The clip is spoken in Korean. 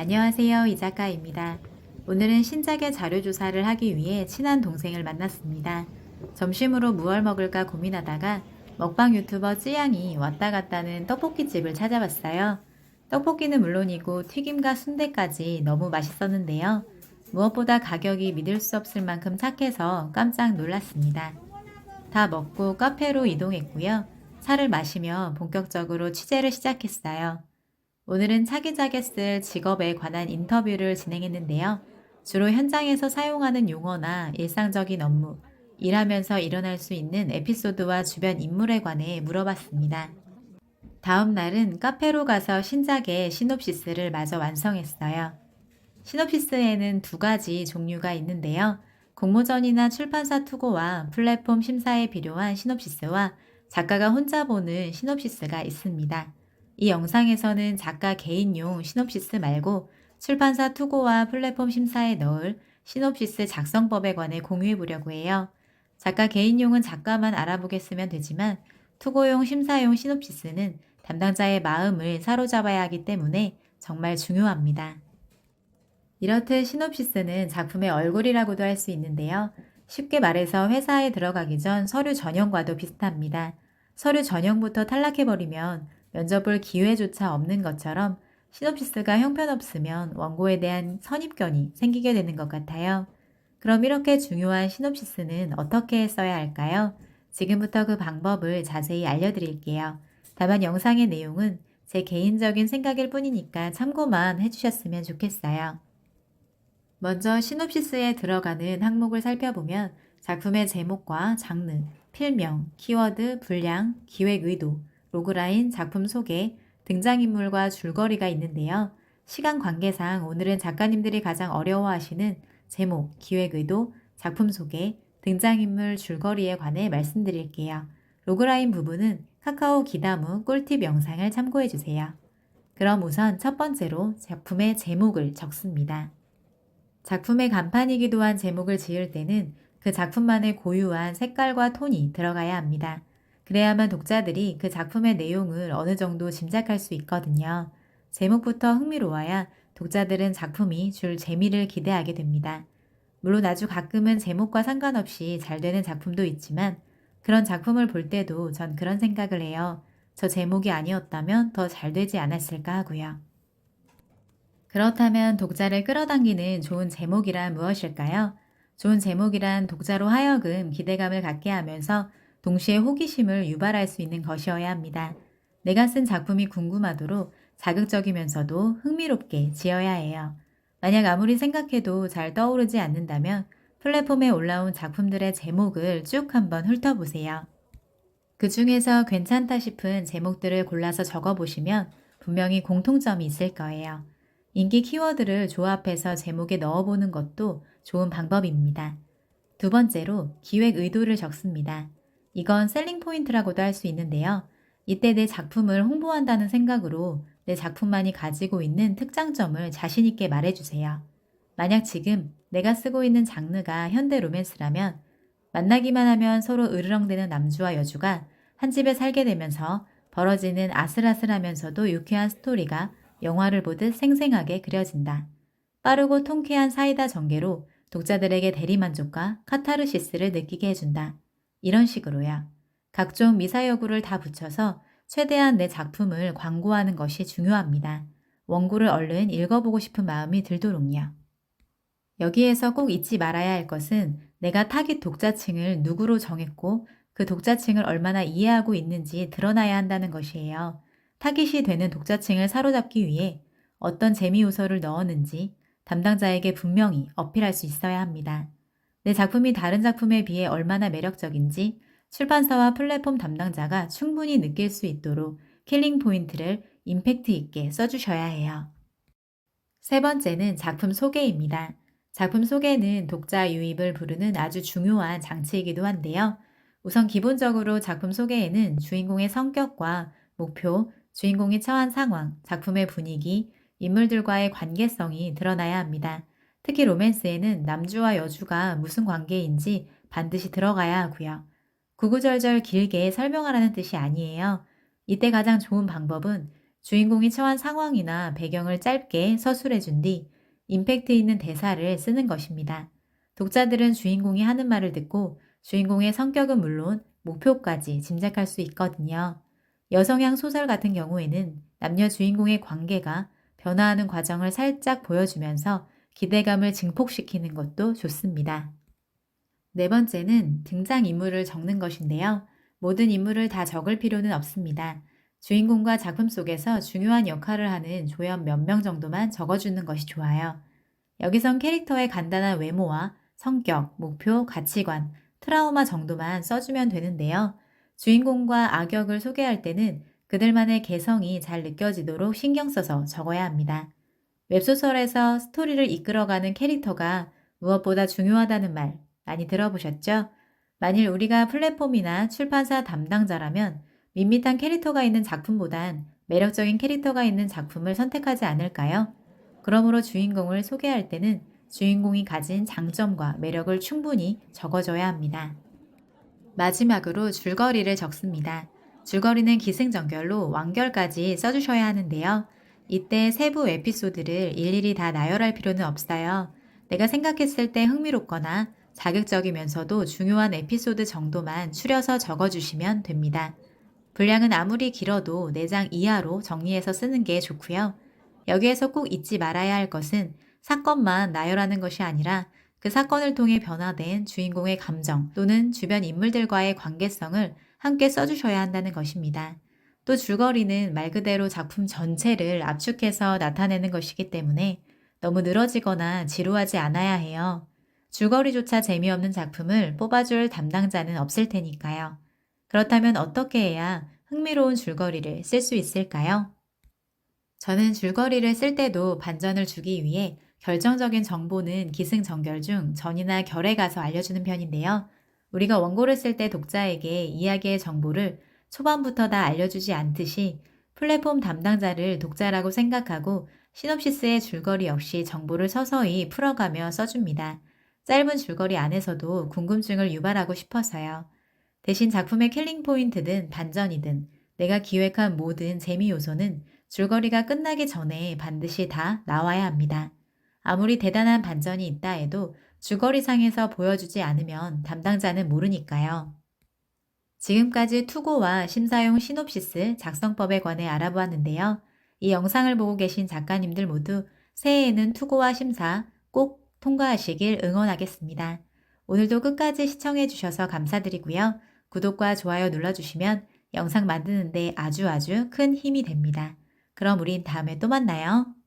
안녕하세요. 이 작가입니다. 오늘은 신작의 자료 조사를 하기 위해 친한 동생을 만났습니다. 점심으로 무얼 먹을까 고민하다가 먹방 유튜버 찌양이 왔다 갔다는 떡볶이 집을 찾아봤어요. 떡볶이는 물론이고 튀김과 순대까지 너무 맛있었는데요. 무엇보다 가격이 믿을 수 없을 만큼 착해서 깜짝 놀랐습니다. 다 먹고 카페로 이동했고요. 차를 마시며 본격적으로 취재를 시작했어요. 오늘은 차기작에 쓸 직업에 관한 인터뷰를 진행했는데요. 주로 현장에서 사용하는 용어나 일상적인 업무, 일하면서 일어날 수 있는 에피소드와 주변 인물에 관해 물어봤습니다. 다음 날은 카페로 가서 신작의 시놉시스를 마저 완성했어요. 시놉시스에는 두 가지 종류가 있는데요. 공모전이나 출판사 투고와 플랫폼 심사에 필요한 시놉시스와 작가가 혼자 보는 시놉시스가 있습니다. 이 영상에서는 작가 개인용 시놉시스 말고 출판사 투고와 플랫폼 심사에 넣을 시놉시스 작성법에 관해 공유해 보려고 해요. 작가 개인용은 작가만 알아보겠으면 되지만 투고용 심사용 시놉시스는 담당자의 마음을 사로잡아야 하기 때문에 정말 중요합니다. 이렇듯 시놉시스는 작품의 얼굴이라고도 할 수 있는데요. 쉽게 말해서 회사에 들어가기 전 서류 전형과도 비슷합니다. 서류 전형부터 탈락해버리면 면접 볼 기회조차 없는 것처럼 시놉시스가 형편없으면 원고에 대한 선입견이 생기게 되는 것 같아요. 그럼 이렇게 중요한 시놉시스는 어떻게 써야 할까요? 지금부터 그 방법을 자세히 알려드릴게요. 다만 영상의 내용은 제 개인적인 생각일 뿐이니까 참고만 해주셨으면 좋겠어요. 먼저 시놉시스에 들어가는 항목을 살펴보면 작품의 제목과 장르, 필명, 키워드, 분량, 기획 의도, 로그라인, 작품 소개, 등장인물과 줄거리가 있는데요. 시간 관계상 오늘은 작가님들이 가장 어려워하시는 제목, 기획 의도, 작품 소개, 등장인물 줄거리에 관해 말씀드릴게요. 로그라인 부분은 카카오 기다무 꿀팁 영상을 참고해 주세요. 그럼 우선 첫 번째로 작품의 제목을 적습니다. 작품의 간판이기도 한 제목을 지을 때는 그 작품만의 고유한 색깔과 톤이 들어가야 합니다. 그래야만 독자들이 그 작품의 내용을 어느 정도 짐작할 수 있거든요. 제목부터 흥미로워야 독자들은 작품이 줄 재미를 기대하게 됩니다. 물론 아주 가끔은 제목과 상관없이 잘 되는 작품도 있지만 그런 작품을 볼 때도 전 그런 생각을 해요. 저 제목이 아니었다면 더 잘 되지 않았을까 하고요. 그렇다면 독자를 끌어당기는 좋은 제목이란 무엇일까요? 좋은 제목이란 독자로 하여금 기대감을 갖게 하면서 동시에 호기심을 유발할 수 있는 것이어야 합니다. 내가 쓴 작품이 궁금하도록 자극적이면서도 흥미롭게 지어야 해요. 만약 아무리 생각해도 잘 떠오르지 않는다면 플랫폼에 올라온 작품들의 제목을 쭉 한번 훑어보세요. 그 중에서 괜찮다 싶은 제목들을 골라서 적어보시면 분명히 공통점이 있을 거예요. 인기 키워드를 조합해서 제목에 넣어보는 것도 좋은 방법입니다. 두 번째로 기획 의도를 적습니다. 이건 셀링 포인트라고도 할 수 있는데요. 이때 내 작품을 홍보한다는 생각으로 내 작품만이 가지고 있는 특장점을 자신있게 말해주세요. 만약 지금 내가 쓰고 있는 장르가 현대 로맨스라면 만나기만 하면 서로 으르렁대는 남주와 여주가 한 집에 살게 되면서 벌어지는 아슬아슬하면서도 유쾌한 스토리가 영화를 보듯 생생하게 그려진다. 빠르고 통쾌한 사이다 전개로 독자들에게 대리만족과 카타르시스를 느끼게 해준다. 이런 식으로요. 각종 미사여구를 다 붙여서 최대한 내 작품을 광고하는 것이 중요합니다. 원고를 얼른 읽어보고 싶은 마음이 들도록요. 여기에서 꼭 잊지 말아야 할 것은 내가 타깃 독자층을 누구로 정했고 그 독자층을 얼마나 이해하고 있는지 드러나야 한다는 것이에요. 타깃이 되는 독자층을 사로잡기 위해 어떤 재미 요소를 넣었는지 담당자에게 분명히 어필할 수 있어야 합니다. 내 작품이 다른 작품에 비해 얼마나 매력적인지 출판사와 플랫폼 담당자가 충분히 느낄 수 있도록 킬링 포인트를 임팩트 있게 써주셔야 해요. 세 번째는 작품 소개입니다. 작품 소개는 독자 유입을 부르는 아주 중요한 장치이기도 한데요. 우선 기본적으로 작품 소개에는 주인공의 성격과 목표, 주인공이 처한 상황, 작품의 분위기, 인물들과의 관계성이 드러나야 합니다. 특히 로맨스에는 남주와 여주가 무슨 관계인지 반드시 들어가야 하고요. 구구절절 길게 설명하라는 뜻이 아니에요. 이때 가장 좋은 방법은 주인공이 처한 상황이나 배경을 짧게 서술해 준 뒤 임팩트 있는 대사를 쓰는 것입니다. 독자들은 주인공이 하는 말을 듣고 주인공의 성격은 물론 목표까지 짐작할 수 있거든요. 여성향 소설 같은 경우에는 남녀 주인공의 관계가 변화하는 과정을 살짝 보여주면서 기대감을 증폭시키는 것도 좋습니다. 네 번째는 등장인물을 적는 것인데요. 모든 인물을 다 적을 필요는 없습니다. 주인공과 작품 속에서 중요한 역할을 하는 조연 몇 명 정도만 적어주는 것이 좋아요. 여기선 캐릭터의 간단한 외모와 성격, 목표, 가치관, 트라우마 정도만 써주면 되는데요. 주인공과 악역을 소개할 때는 그들만의 개성이 잘 느껴지도록 신경 써서 적어야 합니다. 웹소설에서 스토리를 이끌어가는 캐릭터가 무엇보다 중요하다는 말 많이 들어보셨죠? 만일 우리가 플랫폼이나 출판사 담당자라면 밋밋한 캐릭터가 있는 작품보단 매력적인 캐릭터가 있는 작품을 선택하지 않을까요? 그러므로 주인공을 소개할 때는 주인공이 가진 장점과 매력을 충분히 적어줘야 합니다. 마지막으로 줄거리를 적습니다. 줄거리는 기승전결로 완결까지 써주셔야 하는데요. 이때 세부 에피소드를 일일이 다 나열할 필요는 없어요. 내가 생각했을 때 흥미롭거나 자극적이면서도 중요한 에피소드 정도만 추려서 적어주시면 됩니다. 분량은 아무리 길어도 4장 이하로 정리해서 쓰는 게 좋고요. 여기에서 꼭 잊지 말아야 할 것은 사건만 나열하는 것이 아니라 그 사건을 통해 변화된 주인공의 감정 또는 주변 인물들과의 관계성을 함께 써주셔야 한다는 것입니다. 또 줄거리는 말 그대로 작품 전체를 압축해서 나타내는 것이기 때문에 너무 늘어지거나 지루하지 않아야 해요. 줄거리조차 재미없는 작품을 뽑아줄 담당자는 없을 테니까요. 그렇다면 어떻게 해야 흥미로운 줄거리를 쓸 수 있을까요? 저는 줄거리를 쓸 때도 반전을 주기 위해 결정적인 정보는 기승전결 중 전이나 결에 가서 알려주는 편인데요. 우리가 원고를 쓸 때 독자에게 이야기의 정보를 초반부터 다 알려주지 않듯이 플랫폼 담당자를 독자라고 생각하고 시놉시스의 줄거리 역시 정보를 서서히 풀어가며 써줍니다. 짧은 줄거리 안에서도 궁금증을 유발하고 싶어서요. 대신 작품의 킬링 포인트든 반전이든 내가 기획한 모든 재미 요소는 줄거리가 끝나기 전에 반드시 다 나와야 합니다. 아무리 대단한 반전이 있다 해도 줄거리상에서 보여주지 않으면 담당자는 모르니까요. 지금까지 투고와 심사용 시놉시스 작성법에 관해 알아보았는데요. 이 영상을 보고 계신 작가님들 모두 새해에는 투고와 심사 꼭 통과하시길 응원하겠습니다. 오늘도 끝까지 시청해 주셔서 감사드리고요. 구독과 좋아요 눌러주시면 영상 만드는데 아주 아주 큰 힘이 됩니다. 그럼 우린 다음에 또 만나요.